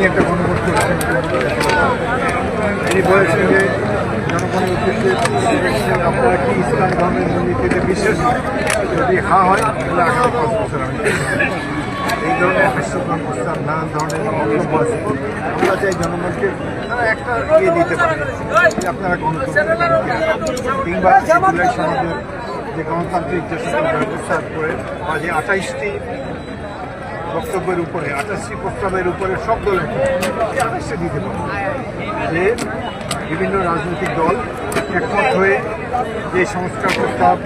তিনি একটা গণভোট তিনি বলেছেন যে জনগণের উদ্দেশ্যে আপনারা কি ইসলাম ধর্মের মূলনীতিতে বিশ্বাসী যদি হা হয়, তাহলে আগামী পাঁচ বছর আমি এই ধরনের হাস্যকর প্রস্তাব নানান ধরনের বক্তব্য আছে। আমরা চাই জনগণকে একটা ইয়ে দিতে পারে। আপনারা গণতন্ত্র কিংবা যে গণতান্ত্রিক যে সকল ব্যবস্থা করে, বা যে আঠাইশটি বক্তব্যের উপরে আঠাশটি প্রস্তাবের উপরে সব দলের আঠাশটা দিতে পারে যে বিভিন্ন রাজনৈতিক দল একমত হয়ে যে সংস্কার প্রস্তাব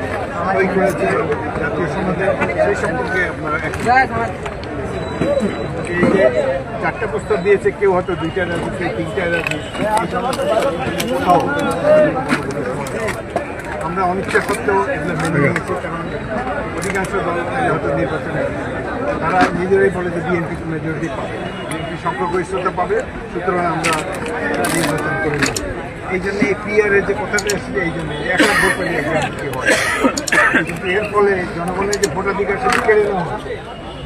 সই করেছে জাতীয় সমাজে, সেই সম্পর্কে আপনারা। এই যে চারটা প্রস্তাব দিয়েছে, কেউ হয়তো দুইটা রাজি, কেউ তিনটা রাজি আমরা অনিচ্ছা সত্ত্বেও এগুলো মেনে নিয়েছি, কারণ অধিকাংশ দল হয়তো নির্বাচনে তারা নিজেরাই বলে যে বিএনপি মেজরিটি পাবে। বিএনপি সংখ্যাগরিষ্ঠতা পাবে, সুতরাং আমরা নির্বাচন করি না এই জন্য এই পিআরের যে কথাটা এসেছে, এই জন্য একটা ভোট পেলে হয়। কিন্তু এর ফলে জনগণের যে ভোটাধিকার সেটি কেড়ে নেওয়া হচ্ছে।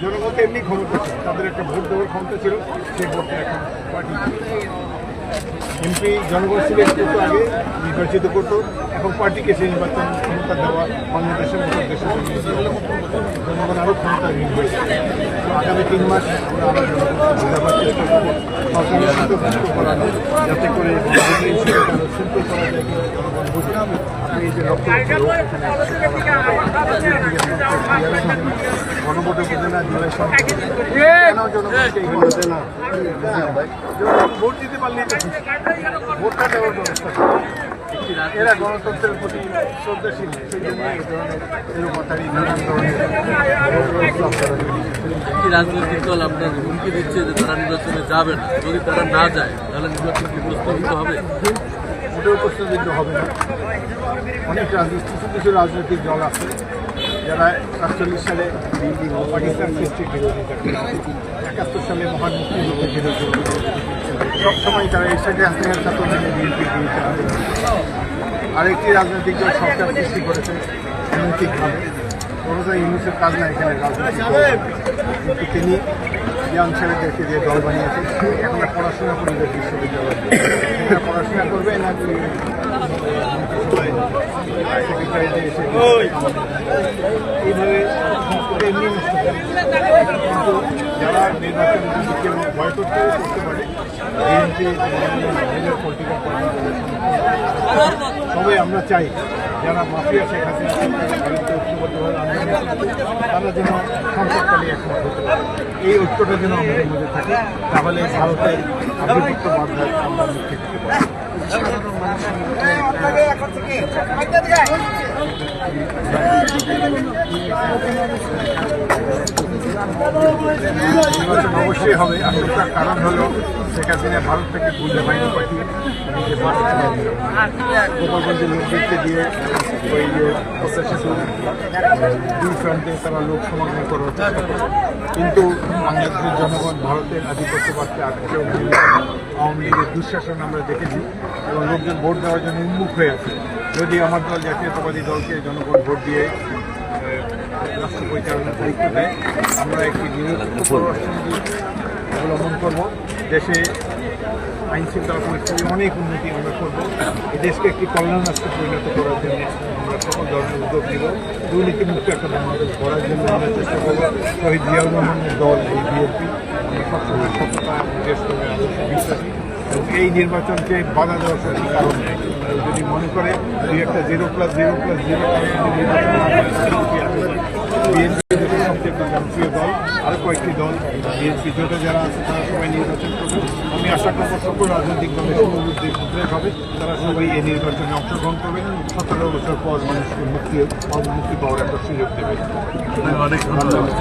জনগণ তো এমনি ক্ষমতা তাদের একটা ভোট দেওয়ার ক্ষমতা ছিল, সেই ভোটটা এখন পার্টি এমপি জনগণ সিলেক্ট করতো আগে নির্বাচিত করতো এখন পার্টিকে সেই নির্বাচন ক্ষমতা দেওয়া বাংলাদেশের মতো দেশের জনগণ আরও ক্ষমতাহীন হয়েছে তো আগামী তিন মাস আমরা যাতে করে জনগণ আপনি এই যে সরকার। ভোট রাজনৈতিক দল আপনার হুমকি দিচ্ছে যে তারা নির্বাচনে যাবে না। যদি তারা না যায়, তাহলে নির্বাচন কি প্রস্তাবিত হবে? মোটেও প্রশ্নবিদ্ধ হবে না। অনেক রাজনৈতিক, কিছু কিছু রাজনৈতিক দল আছে যারা সাতচল্লিশ সালে পাকিস্তান সৃষ্টির বিরোধিতা একাত্তর সালে মহান মুক্তিযুদ্ধের সবসময় তারা সাথে হাসিনার সাথে বিএনপির আরেকটি রাজনৈতিক দল সরকার সৃষ্টি করেছে অনৈতিকভাবে কোনোটা ইউনিসের কাজ না এখানে। কিন্তু তিনি ইয়াং ছেলেদেরকে দিয়ে দল বানিয়েছেন। এখন পড়াশোনা করবে বিশ্ববিদ্যালয়ে। পড়াশোনা করবে এসে এইভাবে এমনি যারা নির্বাচন কেউ ভয় করতে পারে, বিএনপি পলিটিক্যাল তবে আমরা চাই যারা মাফিয়া শেখ হাসিনা তারা যেন সম্পদকালী একমত হতে পারে। এই ঐক্যটা যেন আমাদের মধ্যে থাকে, তাহলে ভারতের আধিপত্য বাধায় আমরা মুক্তি দিতে অবশ্যই হবে। আশঙ্কার কারণ হলো, শেখ হাসিনা ভারত থেকে গুন্ডা বাহিনী পাঠিয়ে গোপালগঞ্জের লোকদেরকে দিয়ে ওই যে পদ্মা দুই প্রান্তে তারা লোক সমাগম করার চেষ্টা কিন্তু বাংলাদেশের জনগণ ভারতের আধিপত্যবাদকে আজকে আওয়ামী লীগের দুঃশাসন আমরা দেখেছি এবং লোকজন ভোট দেওয়ার জন্য উন্মুখ হয়ে আছে। যদি আমার দল, জাতীয়তাবাদী দলকে জনগণ ভোট দিয়ে রাষ্ট্র পরিচালনার দায়িত্ব দেয়, আমরা একটি নিরপেক্ষ পররাষ্ট্রনীতি অবলম্বন করব। দেশে আইন শৃঙ্খলা পরিস্থিতি অনেক উন্নতি আমরা করব। দেশকে একটি কল্যাণ রাষ্ট্রে পরিণত করার জন্য আমরা সকল ধরনের উদ্যোগ নিব। দুর্নীতিমুক্ত একটা বাংলাদেশ করার জন্য আমরা চেষ্টা করব। শহীদ জিয়াউর রহমানের দল, এই বিএনপি, আমরা সবসময় সততা এবং দেশপ্রেমে আদর্শে বিশ্বাসী। এবং এই নির্বাচনকে বাধা দেওয়ার কোনো কারণ নেই। যদি মনে করে দুই একটা zero plus zero plus zero জনপ্রিয় দল আরও কয়েকটি দল বিএনপি জোটে যারা আছে তারা সবাই নির্বাচন করবে। আমি আশা করব সকল রাজনৈতিক দলের উদ্রেক হবে। তারা সবাই এই নির্বাচনে অংশগ্রহণ করবে। সতেরো বছর পর মানুষকে মুক্তি মুক্তি পাওয়ার একটা সুযোগ দেবে। অনেক ধন্যবাদ।